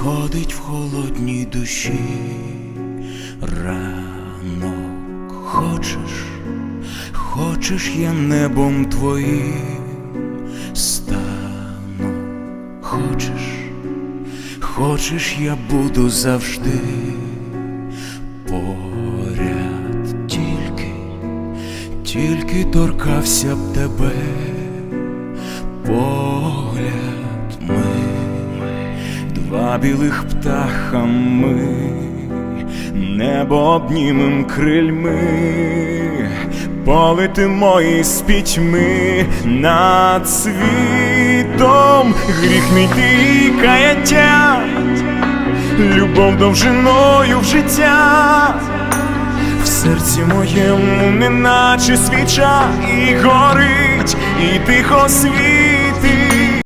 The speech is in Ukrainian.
сходить в холодній душі. Ранок. Хочеш, хочеш, я небом твоїм стану. Хочеш, хочеш, я буду завжди поряд? Тільки, тільки торкався б тебе два білих птаха ми, небо обнімем крильми, полетимо із пітьми над світом, гріх мій ти і каяття, любов довжиною в життя. Серці моєму неначе свіча і горить, і тихо світ